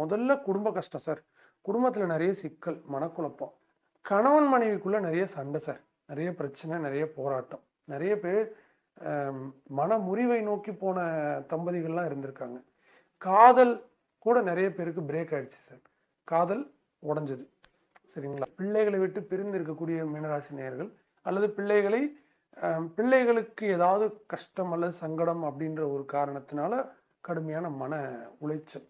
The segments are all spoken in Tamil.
முதல்ல குடும்ப கஷ்டம் சார் குடும்பத்தில் நிறைய சிக்கல் மனக்குழப்பம். கணவன் மனைவிக்குள்ள நிறைய சண்டை சார் நிறைய பிரச்சனை நிறைய போராட்டம். நிறைய பேர் மன முறிவை நோக்கி போன தம்பதிகள்லாம் இருந்திருக்காங்க. காதல் கூட நிறைய பேருக்கு பிரேக் ஆயிடுச்சு சார் காதல் உடஞ்சது சரிங்களா? பிள்ளைகளை விட்டு பிரிந்து இருக்கக்கூடிய மீனராசி நேயர்கள் அல்லது பிள்ளைகளை பிள்ளைகளுக்கு ஏதாவது கஷ்டம் அல்லது சங்கடம் அப்படின்ற ஒரு காரணத்தினால கடுமையான மன உளைச்சல்.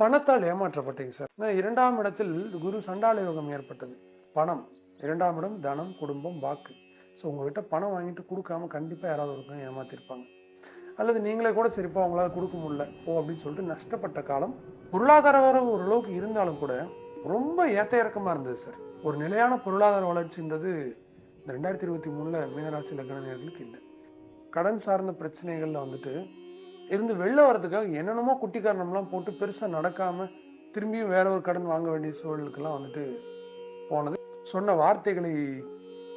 பணத்தால் ஏமாற்றப்பட்டீங்க சார். இரண்டாம் இடத்தில் குரு சண்டால யோகம் ஏற்பட்டது. பணம். இரண்டாம் இடம் தனம் குடும்பம் வாக்கு. ஸோ உங்கள்கிட்ட பணம் வாங்கிட்டு கொடுக்காம கண்டிப்பாக யாராவது ஒருத்தங்க ஏமாத்திருப்பாங்க. அல்லது நீங்களே கூட சரிப்பா அவங்களால கொடுக்க முடியல ஓ அப்படின்னு சொல்லிட்டு நஷ்டப்பட்ட காலம். பொருளாதார வரவு ஓரளவுக்கு இருந்தாலும் கூட ரொம்ப ஏத்த இறக்கமாக இருந்தது சார். ஒரு நிலையான பொருளாதார வளர்ச்சின்றது இந்த ரெண்டாயிரத்தி இருபத்தி மூணில் மீனராசி லக்னநேயர்களுக்கு இல்லை. கடன் சார்ந்த பிரச்சனைகளில் வந்துட்டு இருந்து வெளில வரதுக்காக என்னென்னமோ குட்டி காரணம்லாம் போட்டு பெருசாக நடக்காமல் திரும்பியும் வேற ஒரு கடன் வாங்க வேண்டிய சூழலுக்கெல்லாம் வந்துட்டு போனது. சொன்ன வார்த்தைகளை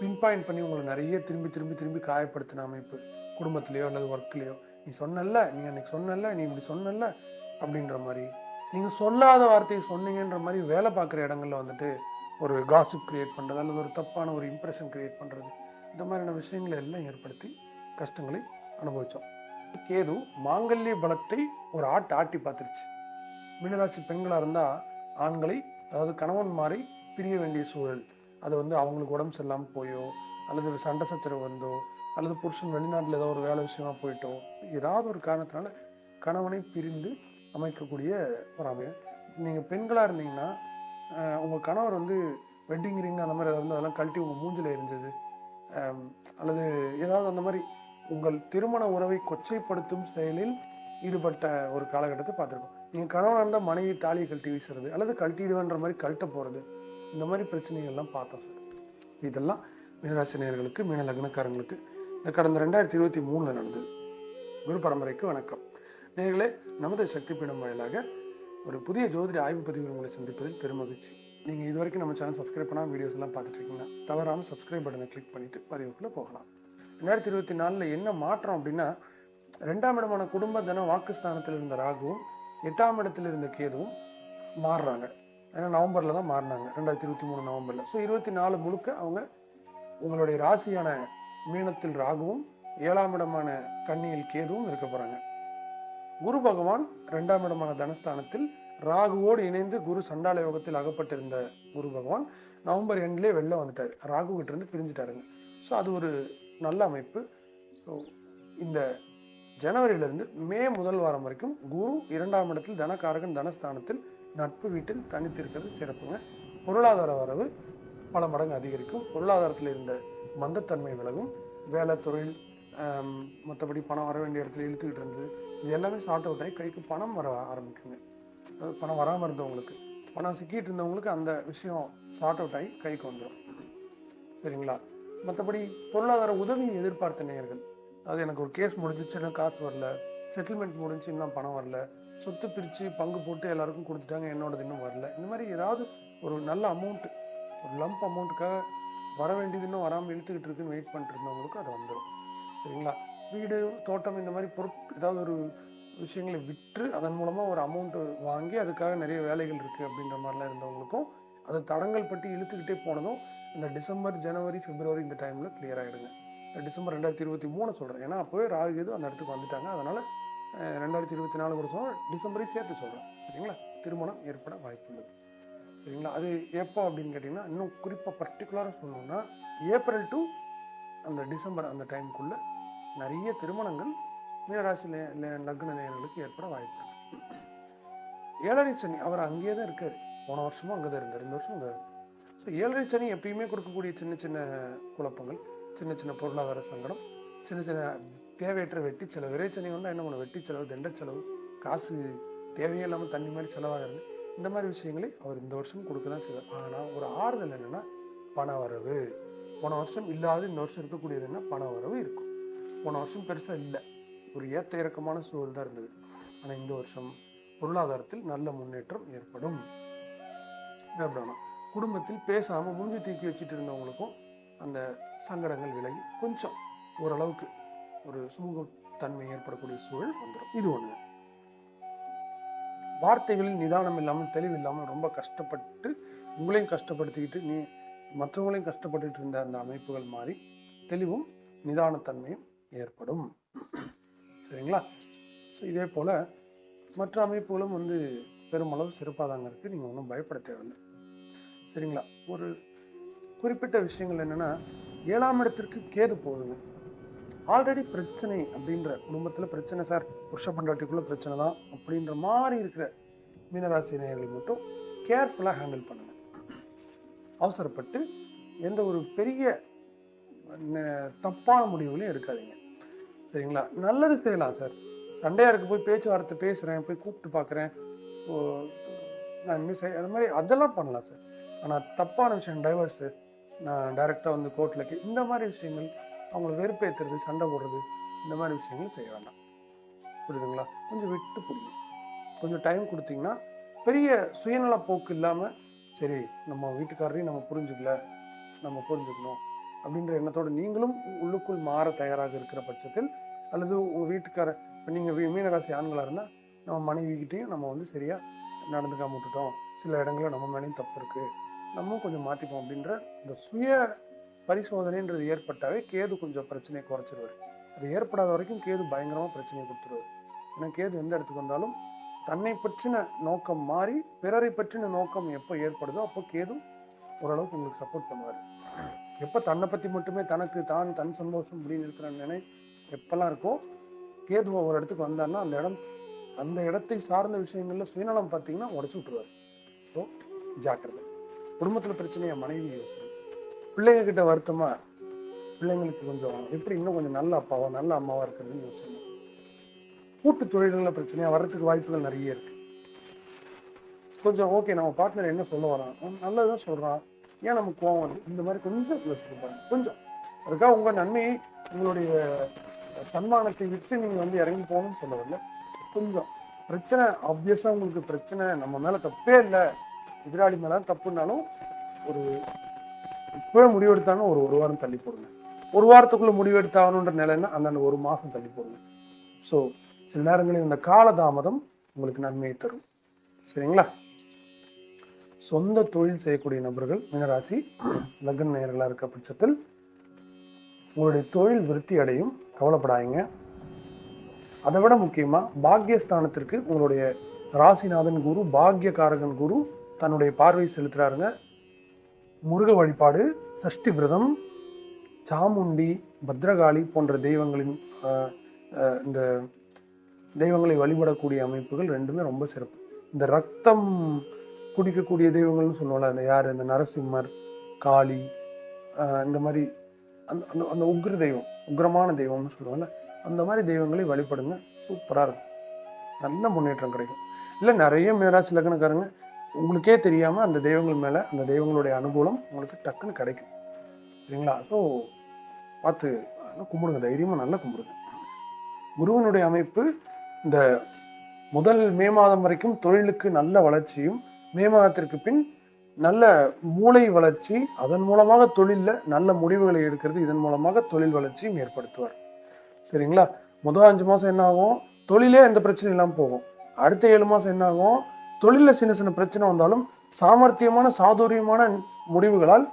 பின்பாயிண்ட் பண்ணி உங்களை நிறைய திரும்பி திரும்பி திரும்பி காயப்படுத்தின அமைப்பு. குடும்பத்திலேயோ அல்லது ஒர்க்லேயோ நீ சொன்னல்ல நீ அன்னைக்கு சொன்னல்ல நீ இப்படி சொன்னல்ல அப்படின்ற மாதிரி. நீங்கள் சொல்லாத வார்த்தையை சொன்னீங்கன்ற மாதிரி வேலை பார்க்குற இடங்களில் வந்துட்டு ஒரு காசிப் கிரியேட் பண்ணுறது அல்லது ஒரு தப்பான ஒரு இம்ப்ரெஷன் கிரியேட் பண்ணுறது இந்த மாதிரியான விஷயங்களை எல்லாம் ஏற்படுத்தி கஷ்டங்களை அனுபவித்தோம் கேது மாங்கல்ய பலத்தை ஒரு ஆட்டு ஆட்டி பார்த்துருச்சு. மீனராசி பெண்களாக இருந்தால் ஆண்களை அதாவது கணவன் மாறி பிரிய வேண்டிய சூழல். அது வந்து அவங்களுக்கு உடம்பு சரியில்லாமல் போயோ அல்லது சண்டை சச்சரவு வந்தோ அல்லது புருஷன் வெளிநாட்டில் ஏதோ ஒரு வேலை விஷயமா போயிட்டோ ஏதாவது ஒரு காரணத்தினால கணவனை பிரிந்து அமைக்கக்கூடிய ஒரு அமையம் நீங்கள் பெண்களாக இருந்தீங்கன்னா உங்கள் கணவர் வந்து வெட்டிங் ரிங் அந்த மாதிரி ஏதாவது இருந்தால் அதெல்லாம் கழட்டி உங்கள் மூஞ்சில் எரிஞ்சது. அல்லது ஏதாவது அந்த மாதிரி உங்கள் திருமண உறவை கொச்சைப்படுத்தும் செயலில் ஈடுபட்ட ஒரு காலகட்டத்தை பார்த்துருக்கோம். நீங்கள் கணவனாக இருந்தால் மனைவி தாலியை கழட்டி வீசுறது அல்லது கழட்டிடுவேன்ற மாதிரி கழட்ட போகிறது இந்த மாதிரி பிரச்சனைகள்லாம் பார்த்தோம் சார். இதெல்லாம் மீனராசினியர்களுக்கு மீன லக்னக்காரங்களுக்கு. இந்த கடந்த ரெண்டாயிரத்தி இருபத்தி மூணில் நடந்தது. குரு பரம்பரைக்கு வணக்கம். நேர்களே நமது சக்தி பீடம் வாயிலாக ஒரு புதிய ஜோதிட ஆய்வு பதிவு உங்களை சந்திப்பதில் பெருமகிழ்ச்சி நீங்கள் இது வரைக்கும் நம்ம சேனல் சப்ஸ்கிரைப் பண்ணால் வீடியோஸ் எல்லாம் பார்த்துட்டு இருக்கீங்கன்னா தவறாமல் சப்ஸ்கிரைப் பட்டனை கிளிக் பண்ணிவிட்டு பதிவுக்குள்ளே போகலாம். ரெண்டாயிரத்தி இருபத்தி நாலில் என்ன மாற்றம் அப்படின்னா ரெண்டாம் இடமான குடும்ப தினம் வாக்குஸ்தானத்தில் இருந்த ராகுவும் எட்டாம் இடத்தில் இருந்த கேதுவும் மாறுறாங்க. ஏன்னா நவம்பரில் தான் மாறினாங்க ரெண்டாயிரத்தி இருபத்தி மூணு நவம்பரில். ஸோ இருபத்தி நாலு முழுக்க அவங்க உங்களுடைய ராசியான மீனத்தில் ராகுவும் ஏழாம் இடமான கன்னியில் கேதுவும் இருக்க போகிறாங்க குரு பகவான் ரெண்டாம் இடமான தனஸ்தானத்தில் ராகுவோடு இணைந்து குரு சண்டால யோகத்தில் அகப்பட்டிருந்த குரு பகவான் நவம்பர் எண்ட்லேயே வெளில வந்துட்டார். ராகு கிட்டேருந்து பிரிஞ்சுட்டாருங்க. ஸோ அது ஒரு நல்ல அமைப்பு. ஸோ இந்த ஜனவரியிலிருந்து மே முதல் வாரம் வரைக்கும் குரு இரண்டாம் இடத்தில் தனக்காரகன் தனஸ்தானத்தில் நட்பு வீட்டில் தனித்திருக்கிறது சிறப்புங்க. பொருளாதார வரவு பல மடங்கு அதிகரிக்கும். பொருளாதாரத்தில் இருந்த மந்தத்தன்மை விலகும். வேலை தொழில் மற்றபடி பணம் வர வேண்டிய இடத்துல இழுத்துக்கிட்டு இருந்தது. இது எல்லாமே சார்ட் அவுட் ஆகி கைக்கு பணம் வர ஆரம்பிக்குங்க. பணம் வராமல் இருந்தவங்களுக்கு பணம் சிக்கிட்டு இருந்தவங்களுக்கு அந்த விஷயம் சார்ட் அவுட் ஆகி கைக்கு வந்துடும் சரிங்களா? மற்றபடி பொருளாதார உதவி எதிர்பார்த்த நேயர்கள் அது எனக்கு ஒரு கேஸ் முடிஞ்சிச்சுன்னா காசு வரல. செட்டில்மெண்ட் முடிஞ்சு இன்னும் பணம் வரல. சொத்து பிரித்து பங்கு போட்டு எல்லாருக்கும் கொடுத்துட்டாங்க என்னோடது இன்னும் வரல. இந்த மாதிரி ஏதாவது ஒரு நல்ல அமௌண்ட் ஒரு லம்ப் அமௌண்ட்டுக்காக வர வேண்டியது இன்னும் வராமல் இழுத்துக்கிட்டு இருக்குன்னு வெயிட் பண்ணிட்டு இருந்தவங்களுக்கு அது வந்துடும் சரிங்களா? வீடு தோட்டம் இந்த மாதிரி பொருட் ஏதாவது ஒரு விஷயங்களை விற்று அதன் மூலமாக ஒரு அமௌண்ட்டு வாங்கி அதுக்காக நிறைய வேலைகள் இருக்குது அப்படின்ற மாதிரிலாம் இருந்தவங்களுக்கும் அது தடங்கள் பட்டு இழுத்துக்கிட்டே போனதும் இந்த டிசம்பர் ஜனவரி பிப்ரவரி இந்த டைமில் கிளியர் ஆகிடுங்க டிசம்பர் ரெண்டாயிரத்தி இருபத்தி மூணு சொல்கிறேன் ஏன்னா அப்போவே ராகு எது அந்த இடத்துக்கு வந்துட்டாங்க. அதனால் ரெண்டாயிரத்தி இருபத்தி நாலு வருஷம் டிசம்பரையும் சேர்த்து சொல்கிறேன் சரிங்களா? திருமணம் ஏற்பட வாய்ப்புள்ளது. சரிங்களா? அது எப்போ அப்படின்னு கேட்டிங்கன்னா இன்னும் குறிப்பாக பர்டிகுலராக சொல்லணும்னா ஏப்ரல் டு அந்த டிசம்பர் அந்த டைமுக்குள்ளே நிறைய திருமணங்கள் மீனராசி லக்ன நேயர்களுக்கு ஏற்பட வாய்ப்பு. ஏழரை சனி அவர் அங்கேயே தான் இருக்கார். போன வருஷமும் அங்கே தான் இருந்தார். இந்த வருஷம் அங்கே ஸோ ஏழரை சனி எப்பயுமே கொடுக்கக்கூடிய சின்ன சின்ன குழப்பங்கள் சின்ன சின்ன பொருளாதார சங்கடம் சின்ன சின்ன தேவையற்ற வெட்டி செலவு. விரைச்சனி வந்தால் என்ன பண்ணும்? வெட்டி செலவு தண்ட செலவு காசு தேவையே இல்லாமல் தண்ணி மாதிரி செலவாகிறது. இந்த மாதிரி விஷயங்களை அவர் இந்த வருஷம் கொடுக்க தான் செய்வார். ஆனால் ஒரு ஆறுதல் என்னென்னா பண வரவு போன வருஷம் இல்லாத இந்த வருஷம் இருக்கக்கூடியது என்ன? பண வரவு இருக்கும். போன வருஷம் பெருசாக இல்லை. ஒரு ஏத்த இறக்கமான சூழல் தான் இருந்தது. ஆனால் இந்த வருஷம் பொருளாதாரத்தில் நல்ல முன்னேற்றம் ஏற்படும். பயப்படணும் குடும்பத்தில் பேசாமல் மூஞ்சி தூக்கி வச்சுட்டு இருந்தவங்களுக்கும் அந்த சங்கடங்கள் விலகி கொஞ்சம் ஓரளவுக்கு ஒரு சுமூகத்தன்மை ஏற்படக்கூடிய சூழல் வந்துடும். இது ஒன்று வார்த்தைகளில் நிதானம் இல்லாமல் தெளிவு இல்லாமல் ரொம்ப கஷ்டப்பட்டு உங்களையும் கஷ்டப்படுத்திக்கிட்டு நீ மற்றவங்களையும் கஷ்டப்பட்டுட்டு இருந்த அந்த அமைப்புகள் மாறி தெளிவும் நிதானத்தன்மையும் ஏற்படும். சரிங்களா? ஸோ இதே போல் மற்ற அமைப்புகளும் வந்து பெருமளவு சிறப்பாக தாங்க இருக்குது நீங்கள் ஒன்றும் பயப்பட தேவையில்லை. சரிங்களா? ஒரு குறிப்பிட்ட விஷயங்கள் என்னென்னா ஏழாம் இடத்திற்கு கேது போகுதுங்க ஆல்ரெடி பிரச்சனை அப்படின்ற குடும்பத்தில் பிரச்சனை சார். புருஷ பண்டாட்டிக்குள்ளே பிரச்சனை தான் அப்படின்ற மாதிரி இருக்கிற மீனராசி நேயர்கள் மட்டும் கேர்ஃபுல்லாக ஹேண்டில் பண்ணுங்கள் அவசரப்பட்டு எந்த ஒரு பெரிய ந- தப்பான முடிவுகளையும் எடுக்காதீங்க. சரிங்களா? நல்லது செய்யலாம் சார். சண்டையாக இருக்க போய் பேச்சுவார்த்தை பேசுகிறேன் போய் கூப்பிட்டு பார்க்குறேன் நான் மிஸ் ஆகி அந்த மாதிரி அதெல்லாம் பண்ணலாம் சார். ஆனால் தப்பான விஷயம் டைவர்ஸு நான் டைரெக்டாக வந்து கோர்ட்டில் இந்த மாதிரி விஷயங்கள் அவங்கள வெறுப்பேற்றுறது சண்டை போடுறது இந்த மாதிரி விஷயங்கள் செய்ய வேண்டாம். புரியுதுங்களா? கொஞ்சம் விட்டு புரியும் கொஞ்சம் டைம் கொடுத்தீங்கன்னா பெரிய சுயநல போக்கு இல்லாமல் சரி நம்ம வீட்டுக்காரரையும் நம்ம புரிஞ்சுக்கல நம்ம புரிஞ்சுக்கணும் அப்படின்ற எண்ணத்தோடு நீங்களும் உள்ளுக்குள் மாற தயாராக இருக்கிற பட்சத்தில் அல்லது உங்கள் வீட்டுக்கார இப்போ நீங்கள் மீனராசி ஆண்களாக இருந்தால் நம்ம மனைவிக்கிட்டேயும் நம்ம வந்து சரியாக நடந்துக்காம விட்டுட்டோம். சில இடங்களில் நம்ம மேலேயும் தப்பு இருக்குது நம்மளும் கொஞ்சம் மாற்றிப்போம் அப்படின்ற அந்த சுய பரிசோதனைன்றது ஏற்பட்டாவே கேது கொஞ்சம் பிரச்சனையை குறைச்சிருவார். அது ஏற்படாத வரைக்கும் கேது பயங்கரமாக பிரச்சனையை கொடுத்துருவார். ஏன்னா கேது எந்த இடத்துக்கு வந்தாலும் தன்னை பற்றின நோக்கம் மாறி பிறரை பற்றின நோக்கம் எப்போ ஏற்படுதோ அப்போ கேது ஓரளவுக்கு உங்களுக்கு சப்போர்ட் பண்ணுவார். எப்போ தன்னை பற்றி மட்டுமே தனக்கு தான் தன் சந்தோஷம் அப்படின்னு இருக்கிற நினை எப்பெல்லாம் இருக்கோ கேது ஒரு இடத்துக்கு வந்தார்னா அந்த இடம் அந்த இடத்தை சார்ந்த விஷயங்களில் சுயநலம் பார்த்தீங்கன்னா உடச்சி விட்டுருவார். ஸோ ஜாக்கிரதை. குடும்பத்தில் பிரச்சனையை மனைவி யோசனை. பிள்ளைங்க கிட்ட வருத்தமா? பிள்ளைங்களுக்கு கொஞ்சம் எப்படி இன்னும் கொஞ்சம் நல்ல அப்பாவா நல்ல அம்மாவா இருக்கிறதுன்னு யோசனை. கூட்டு தொழில்களில் பிரச்சனையா வர்றதுக்கு வாய்ப்புகள் நிறைய இருக்கு. கொஞ்சம் ஓகே நம்ம பார்ட்னர் என்ன சொல்ல வரான்? அவன் நல்லதுதான் சொல்றான். ஏன் நமக்கு கோவம் இந்த மாதிரி கொஞ்சம் யோசிச்சுப்பாங்க கொஞ்சம். அதுக்காக உங்க நன்மையை உங்களுடைய தன்மானத்தை விட்டு நீங்க வந்து இறங்கி போகணும்னு சொல்ல வரல. கொஞ்சம் பிரச்சனை ஆப்வியஸாக உங்களுக்கு பிரச்சனை. நம்ம மேலே தப்பே இல்லை. எதிராளி மேலே தப்புனாலும் ஒரு இப்பவே முடிவெடுத்தாங்க ஒரு ஒரு வாரம் தள்ளி போடுங்க. ஒரு வாரத்துக்குள்ளே முடிவெடுத்தாகணுன்ற நிலைன்னா அந்த ஒரு மாதம் தள்ளி போடுங்க. ஸோ சில நேரங்களில் இந்த காலதாமதம் உங்களுக்கு நன்மையை தரும். சரிங்களா? சொந்த தொழில் செய்யக்கூடிய நபர்கள் மீனராசி லக்ன நேயர்களாக இருக்க பட்சத்தில் உங்களுடைய தொழில் விருத்தி அடையும். கவலைப்படாதீங்க. அதை விட முக்கியமாக பாக்யஸ்தானத்திற்கு உங்களுடைய ராசிநாதன் குரு பாக்யகாரகன் குரு தன்னுடைய பார்வை செலுத்துறாருங்க. முருக வழிபாடு சஷ்டி விரதம் சாமுண்டி பத்ரகாளி போன்ற தெய்வங்களின் இந்த தெய்வங்களை வழிபடக்கூடிய அமைப்புகள் ரெண்டுமே ரொம்ப சிறப்பு. இந்த ரத்தம் குடிக்கக்கூடிய தெய்வங்கள்னு சொல்லுவோம்ல அந்த யார்? இந்த நரசிம்மர் காளி இந்த மாதிரி அந்த அந்த அந்த உக்ர தெய்வம் உக்ரமான தெய்வம்னு சொல்லுவோம்ல அந்த மாதிரி தெய்வங்களை வழிபடுங்க. சூப்பராக இருக்கும். நல்ல முன்னேற்றம் கிடைக்கும். இல்லை நிறைய மேராசி லக்னக்காரங்க உங்களுக்கே தெரியாமல் அந்த தெய்வங்கள் மேலே அந்த தெய்வங்களுடைய அனுகூலம் உங்களுக்கு டக்குன்னு கிடைக்கும். சரிங்களா? ஸோ பார்த்து நல்லா கும்பிடுங்க. தைரியமாக நல்லா கும்பிடுங்க. குருவனுடைய அமைப்பு இந்த முதல் மே மாதம் வரைக்கும் தொழிலுக்கு நல்ல வளர்ச்சியும் மே மாதத்திற்கு பின் நல்ல மூளை வளர்ச்சி அதன் மூலமாக தொழிலில் நல்ல முடிவுகளை எடுக்கிறது இதன் மூலமாக தொழில் வளர்ச்சியும் ஏற்படுத்துவார். சரிங்களா? முதல் அஞ்சு மாதம் என்ன ஆகும் தொழிலே எந்த பிரச்சனையும் இல்லாமல் போகும். அடுத்த ஏழு மாதம் என்ன ஆகும் தொழிலில் சின்ன சின்ன பிரச்சனை வந்தாலும் சாமர்த்தியமான சாதுரியமான முடிவுகளால்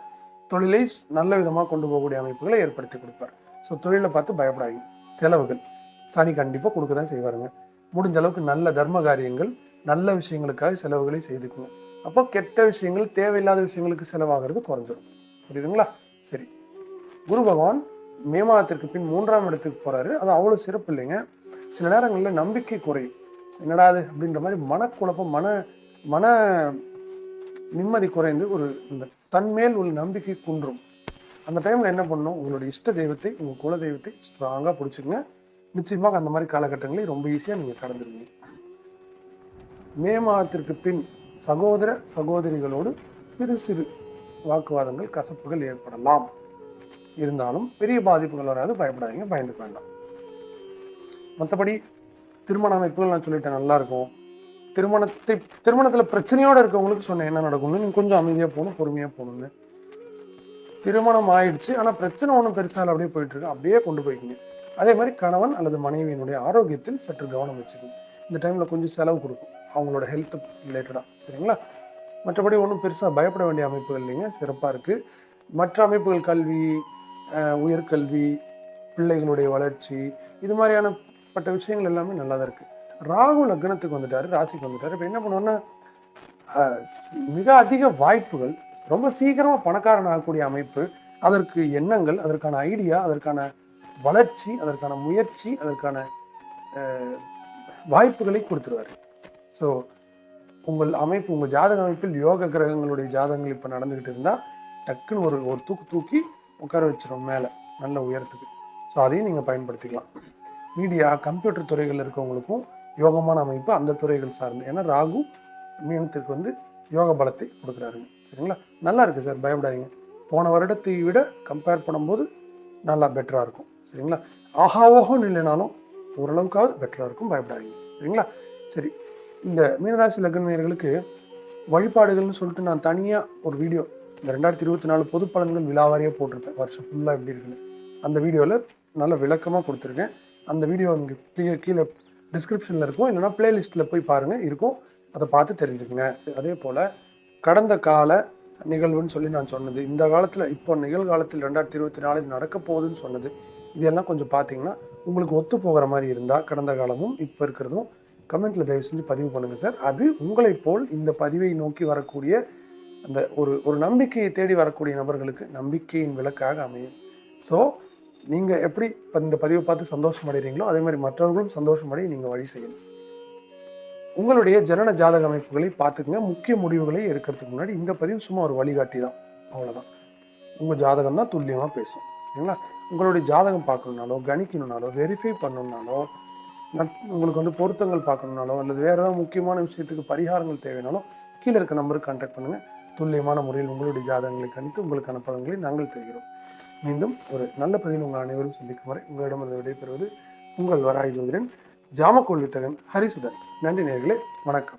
தொழிலை நல்ல விதமாக கொண்டு போகக்கூடிய அமைப்புகளை ஏற்படுத்தி கொடுப்பார். ஸோ தொழிலை பார்த்து பயப்படாதீங்க. செலவுகள். சனி கண்டிப்பாக கொடுக்க தான் செய்வாருங்க. முடிஞ்ச அளவுக்கு நல்ல தர்ம காரியங்கள் நல்ல விஷயங்களுக்காக செலவுகளை செய்துக்குங்க. அப்போ கெட்ட விஷயங்கள் தேவையில்லாத விஷயங்களுக்கு செலவாகிறது குறைஞ்சிரும். புரியுதுங்களா? சரி. குரு பகவான் மே மாதத்திற்கு பின் மூன்றாம் இடத்துக்கு போறாரு. அது அவ்வளோ சிறப்பு இல்லைங்க. சில நேரங்களில் நம்பிக்கை குறையும் என்னடாது அப்படின்ற மாதிரி மனக்குழப்பம் மன மன நிம்மதி குறைந்து ஒரு இந்த தன்மேல் உள்ள நம்பிக்கை குன்றும். அந்த டைம்ல என்ன பண்ணணும்? உங்களுடைய இஷ்ட தெய்வத்தை உங்க குல தெய்வத்தை ஸ்ட்ராங்கா பிடிச்சிக்கங்க. நிச்சயமாக அந்த மாதிரி காலகட்டங்களை ரொம்ப ஈஸியா நீங்க கடந்துருவீங்க. மே மாதத்திற்கு பின் சகோதர சகோதரிகளோடு சிறு சிறு வாக்குவாதங்கள் கசப்புகள் ஏற்படலாம். இருந்தாலும் பெரிய பாதிப்புகள் வராது பயப்படாதீங்க பயந்துக்க வேண்டாம். மற்றபடி திருமண அமைப்புகள் நான் சொல்லிட்டேன் நல்லா இருக்கும் திருமணத்தை திருமணத்தில் பிரச்சனையோடு இருக்கவங்களுக்கு சொன்னேன் என்ன நடக்கும்னு. நீங்கள் கொஞ்சம் அமைதியாக போகணும் பொறுமையாக போகணும்னு திருமணம் ஆயிடுச்சு ஆனால் பிரச்சனை ஒன்றும் பெருசாக அப்படியே போயிட்டுருக்கு. அப்படியே கொண்டு போய்க்கிங்க அதே மாதிரி கணவன் அல்லது மனைவியினுடைய ஆரோக்கியத்தில் சற்று கவனம் வச்சுக்கணும். இந்த டைமில் கொஞ்சம் செலவு கொடுக்கும் அவங்களோட ஹெல்த் ரிலேட்டடாக சரிங்களா? மற்றபடி ஒன்றும் பெருசாக பயப்பட வேண்டிய அமைப்புகள் இல்லைங்க சிறப்பாக இருக்குது மற்ற அமைப்புகள் கல்வி உயர்கல்வி பிள்ளைகளுடைய வளர்ச்சி இது மாதிரியான பட்ட விஷயங்கள் எல்லாமே நல்லா தான் இருக்குது ராகு லக்னத்துக்கு வந்துட்டார் ராசிக்கு வந்துட்டார். இப்போ என்ன பண்ணுவோன்னா மிக அதிக வாய்ப்புகள் ரொம்ப சீக்கிரமாக பணக்காரன் ஆகக்கூடிய அமைப்பு அதற்கு எண்ணங்கள் அதற்கான ஐடியா அதற்கான வளர்ச்சி அதற்கான முயற்சி அதற்கான வாய்ப்புகளை கொடுத்துருவாரு. ஸோ உங்கள் அமைப்பு உங்கள் ஜாதக அமைப்பில் யோக கிரகங்களுடைய ஜாதகங்கள் இப்போ நடந்துக்கிட்டு இருந்தால் டக்குன்னு ஒரு ஒரு தூக்கு தூக்கி உட்கார வச்சிடும் மேலே நல்ல உயரத்துக்கு. ஸோ அதையும் நீங்கள் பயன்படுத்திக்கலாம். மீடியா கம்ப்யூட்டர் துறைகள் இருக்கவங்களுக்கும் யோகமான அமைப்பு அந்த துறைகள் சார்ந்து. ஏன்னா ராகு மீனத்திற்கு வந்து யோக பலத்தை கொடுக்குறாருங்க சரிங்களா? நல்லா இருக்குது சார் பயப்படாதீங்க. போன வருடத்தை விட கம்பேர் பண்ணும்போது நல்லா பெட்டராக இருக்கும். சரிங்களா? ஆஹா ஓஹோன்னு இல்லைனாலும் ஓரளவுக்காவது பெட்டராக இருக்கும். பயப்படாதீங்க. சரிங்களா? சரி இந்த மீனராசி லக்னர்களுக்கு வழிபாடுகள்னு சொல்லிட்டு நான் தனியாக ஒரு வீடியோ இந்த ரெண்டாயிரத்தி இருபத்தி நாலு பொது பலன்கள் விழாவாரியாக போட்டிருப்பேன். வருஷம் ஃபுல்லாக எப்படி இருக்குன்னு. அந்த வீடியோவில் நல்ல விளக்கமாக கொடுத்துருக்கேன். அந்த வீடியோ உங்களுக்கு கீழே கீழே டிஸ்கிரிப்ஷனில் இருக்கும். இல்லைன்னா பிளேலிஸ்ட்டில் போய் பாருங்கள் இருக்கும். அதை பார்த்து தெரிஞ்சுக்கங்க. அதே போல் கடந்த கால நிகழ்வுன்னு சொல்லி நான் சொன்னது இந்த காலத்தில் இப்போ நிகழ்காலத்தில் ரெண்டாயிரத்தி இருபத்தி நாலு நடக்க போகுதுன்னு சொன்னது இதெல்லாம் கொஞ்சம் பார்த்தீங்கன்னா உங்களுக்கு ஒத்து போகிற மாதிரி இருந்தால் கடந்த காலமும் இப்போ இருக்கிறதும் கமெண்ட்டில் தயவு செஞ்சு பதிவு பண்ணுங்கள் சார். அது உங்களை போல் இந்த பதிவை நோக்கி வரக்கூடிய அந்த ஒரு ஒரு நம்பிக்கையை தேடி வரக்கூடிய நபர்களுக்கு நம்பிக்கையின் விளக்காக அமையும். ஸோ நீங்கள் எப்படி இப்போ இந்த பதிவை பார்த்து சந்தோஷம் அடைகிறீங்களோ அதே மாதிரி மற்றவர்களும் சந்தோஷம் அடைய நீங்கள் வழி செய்யணும். உங்களுடைய ஜனன ஜாதக அமைப்புகளை பார்த்துக்குங்க. முக்கிய முடிவுகளை எடுக்கிறதுக்கு முன்னாடி இந்த பதிவு சும்மா ஒரு வழிகாட்டி தான். அவ்வளோதான் உங்கள் ஜாதகம் தான் துல்லியமாக பேசும். சரிங்களா உங்களுடைய ஜாதகம் பார்க்கணுனாலோ கணிக்கணுனாலோ வெரிஃபை பண்ணணுனாலோ உங்களுக்கு வந்து பொருத்தங்கள் பார்க்கணுனாலோ அல்லது வேறு ஏதாவது முக்கியமான விஷயத்துக்கு பரிகாரங்கள் தேவைனாலும் கீழே இருக்க நம்பருக்கு கான்டாக்ட் பண்ணுங்கள் துல்லியமான முறையில் உங்களுடைய ஜாதகங்களை கணித்து உங்களுக்கான பலன்களை நாங்கள் தருகிறோம். மீண்டும் ஒரு நல்ல பதிவில் உங்கள் அனைவரும் சந்திக்கும் வரை உங்களிடமிருந்து விடைபெறுவது உங்கள் வராய் ஜோதிடன் ஜாமக்கோள் வித்தகன் ஹரிசுதன். நன்றி நேர்களே வணக்கம்.